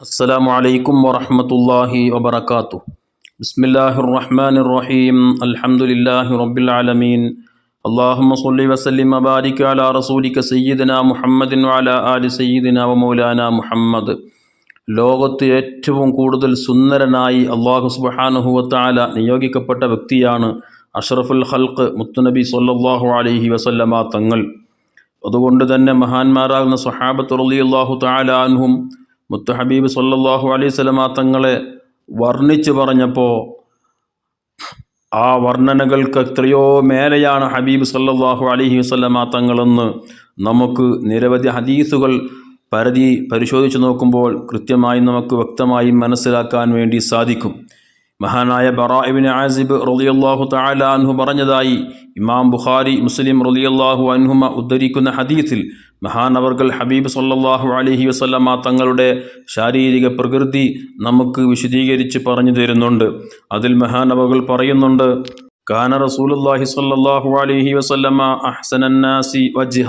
السلام عليكم ورحمة الله وبركاته بسم الله الرحمن الرحيم الحمد لله رب العالمين اللهم صل وسلم وبارك على رسولك سيدنا محمد وعلى آل سيدنا ومولانا മുഹമ്മദ് ലോകത്ത് ഏറ്റവും കൂടുതൽ സുന്ദരനായി അള്ളാഹു സുബഹാനുഹുവത്താല നിയോഗിക്കപ്പെട്ട വ്യക്തിയാണ് അഷ്റഫുൽ ഹൽക്ക് മുത്തുനബി സല്ലാഹു അലൈഹി വസല്ലമ തങ്ങൾ അതുകൊണ്ട് തന്നെ മഹാന്മാരാകുന്ന സഹാബത്ത് റലി അള്ളാഹു താലാൻഹും മുത്ത ഹബീബ് സല്ലാഹു അലൈഹി സ്വലമ തങ്ങളെ വർണിച്ചു പറഞ്ഞപ്പോൾ ആ വർണനകൾക്ക് എത്രയോ മേലെയാണ് ഹബീബ് സല്ലാഹു അലഹി വസ്ലമ തങ്ങളെന്ന് നമുക്ക് നിരവധി ഹദീസുകൾ പരതി പരിശോധിച്ച് നോക്കുമ്പോൾ കൃത്യമായി നമുക്ക് വ്യക്തമായി മനസ്സിലാക്കാൻ വേണ്ടി സാധിക്കും. മഹാനായ ബറാഇബിൻ ആസിബ് റളിയല്ലാഹു തആല അൻഹു പറഞ്ഞതായി ഇമാം ബുഖാരി മുസ്ലിം റളിയല്ലാഹു അൻഹുമ ഉദ്ധരിക്കുന്ന ഹദീസിൽ മഹാനവർകൾ ഹബീബ് സല്ലാഹു അലഹി വസല്ലമ്മ തങ്ങളുടെ ശാരീരിക പ്രകൃതി നമുക്ക് വിശദീകരിച്ച് പറഞ്ഞു തരുന്നുണ്ട്. അതിൽ മഹാനവകൾ പറയുന്നുണ്ട് കാന റസൂലുല്ലാഹി സല്ലാഹു അലഹി വസല്ലമ്മ അഹ്സനന്നാസി വജ്ഹ.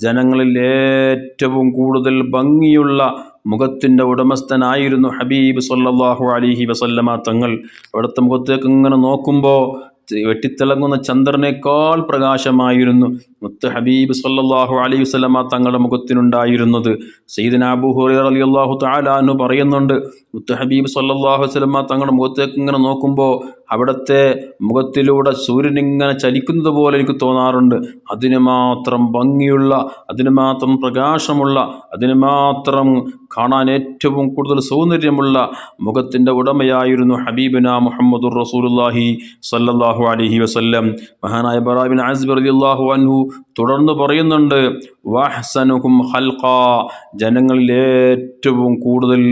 ജനങ്ങളിൽ ഏറ്റവും കൂടുതൽ ഭംഗിയുള്ള മുഖത്തിന്റെ ഉടമസ്ഥനായിരുന്നു ഹബീബ് സല്ലാഹു അലിഹി വസല്ലമ തങ്ങൾ. അവിടുത്തെ മുഖത്തേക്ക് ഇങ്ങനെ നോക്കുമ്പോൾ വെട്ടിത്തിളങ്ങുന്ന ചന്ദ്രനേക്കാൾ പ്രകാശമായിരുന്നു. മുത്ത് ഹബീബ് സല്ലാഹു അലൈഹി വസ്ലമ തങ്ങളുടെ മുഖത്തിനുണ്ടായിരുന്നത്. സയ്യിദിന അബു ഹുറൈർ അലി അള്ളാഹു താലാന്ന് പറയുന്നുണ്ട് മുത്ത് ഹബീബ് സല്ലാഹു വസ്ലമ തങ്ങളുടെ മുഖത്തേക്ക് ഇങ്ങനെ നോക്കുമ്പോൾ അവിടുത്തെ മുഖത്തിലൂടെ സൂര്യൻ ഇങ്ങനെ ചലിക്കുന്നത് പോലെ എനിക്ക് തോന്നാറുണ്ട്. അതിന് മാത്രം ഭംഗിയുള്ള അതിന് മാത്രം പ്രകാശമുള്ള അതിന് മാത്രം കാണാൻ ഏറ്റവും കൂടുതൽ സൗന്ദര്യമുള്ള മുഖത്തിന്റെ ഉടമയായിരുന്നു ഹബീബിന മുഹമ്മദുർ റസൂലുല്ലാഹി സല്ലല്ലാഹു അലഹി വസല്ലം. മഹാനായ ബറാബിൻ ആസ്ബി റളിയല്ലാഹു അൻഹു തുടർന്ന് പറയുന്നുണ്ട് വഹ്സനുഹും ഹൽഖ ജനങ്ങളിൽ ഏറ്റവും കൂടുതൽ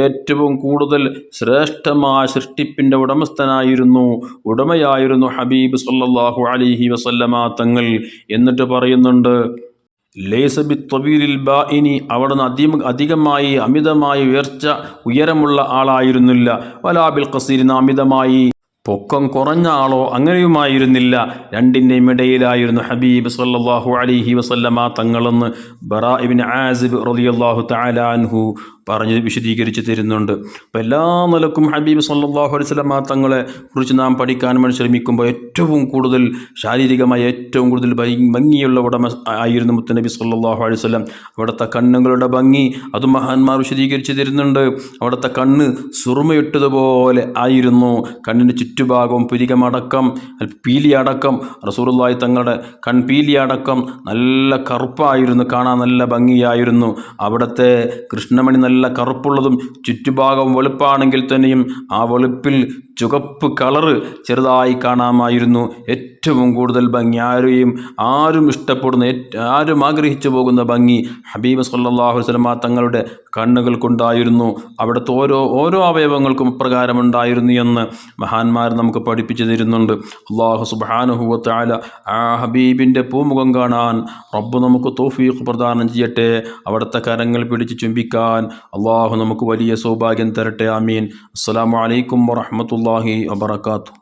ഏറ്റവും കൂടുതൽ ശ്രേഷ്ഠമായ സൃഷ്ടിപ്പിന്റെ ഉടമസ്ഥനായിരുന്നു ഉടമയായിരുന്നു ഹബീബ് സല്ലല്ലാഹു അലൈഹി വസല്ലമ തങ്ങൾ. എന്നിട്ട് പറയുന്നുണ്ട് ലേസബി തൊബീലിൽ ബാ ഇനി അവിടുന്ന് അധികം അധികമായി അമിതമായി ഉയർച്ച ഉയരമുള്ള ആളായിരുന്നില്ല. വലാബിൽ കസീരിന് അമിതമായി പൊക്കം കുറഞ്ഞ ആളോ അങ്ങനെയുമായിരുന്നില്ല. രണ്ടിന്റെയും ഇടയിലായിരുന്നു ഹബീബ് സല്ലാഹു അലിഹി വസല്ലമ തങ്ങളെന്ന് ബറാ ഇബിൻ ആസിബ് റലിയല്ലാഹു തലാൻഹു പറഞ്ഞ് വിശദീകരിച്ച് തരുന്നുണ്ട്. അപ്പോൾ എല്ലാ നിലക്കും ഹബീബ് സല്ലാഹു അലൈവല്ലമ തങ്ങളെ കുറിച്ച് നാം പഠിക്കാൻ വേണ്ടി ശ്രമിക്കുമ്പോൾ ഏറ്റവും കൂടുതൽ ശാരീരികമായി ഏറ്റവും കൂടുതൽ ഭംഗിയുള്ള ഉടമ ആയിരുന്നു മുത്തനബി സല്ലാഹു അലൈഹി വല്ലം അവിടുത്തെ കണ്ണുകളുടെ ഭംഗി അത് മഹാന്മാർ വിശദീകരിച്ച് തരുന്നുണ്ട്. അവിടുത്തെ കണ്ണ് സുറുമയിട്ടതുപോലെ ആയിരുന്നു. കണ്ണിന്റെ ചുറ്റുഭാഗവും പുരികമടക്കം പീലിയടക്കം. റസൂറുല്ലായി തങ്ങളുടെ കൺപീലിയടക്കം നല്ല കറുപ്പായിരുന്നു കാണാൻ നല്ല ഭംഗിയായിരുന്നു. അവിടുത്തെ കൃഷ്ണമണി നല്ല നല്ല കറുപ്പുള്ളതും ചുറ്റുഭാഗം വെളുപ്പാണെങ്കിൽ തന്നെയും ആ വെളുപ്പിൽ ചുവപ്പ് കളറ് ചെറുതായി കാണാമായിരുന്നു. ഏറ്റവും കൂടുതൽ ഭംഗി ആരെയും ആരും ഇഷ്ടപ്പെടുന്ന ആരും ആഗ്രഹിച്ചു പോകുന്ന ഭംഗി ഹബീബ് സല്ലാഹു വസ്ലമ തങ്ങളുടെ കണ്ണുകൾക്കുണ്ടായിരുന്നു. അവിടുത്തെ ഓരോ ഓരോ അവയവങ്ങൾക്കും പ്രകാരമുണ്ടായിരുന്നു എന്ന് മഹാന്മാർ നമുക്ക് പഠിപ്പിച്ചു തരുന്നുണ്ട്. അള്ളാഹു സുബാനുഹുവത്തായ ആ ഹബീബിന്റെ പൂമുഖം കാണാൻ റബ്ബ് നമുക്ക് തോഫീഖ് പ്രദാനം ചെയ്യട്ടെ. അവിടുത്തെ കരങ്ങൾ പിടിച്ച് ചുംബിക്കാൻ അള്ളാഹു നമുക്ക് വലിയ സൗഭാഗ്യം തരട്ടെ. ആമീൻ. അസ്സാം വലൈക്കും വറഹമത്തല്ലാഹി വബർക്കാത്തു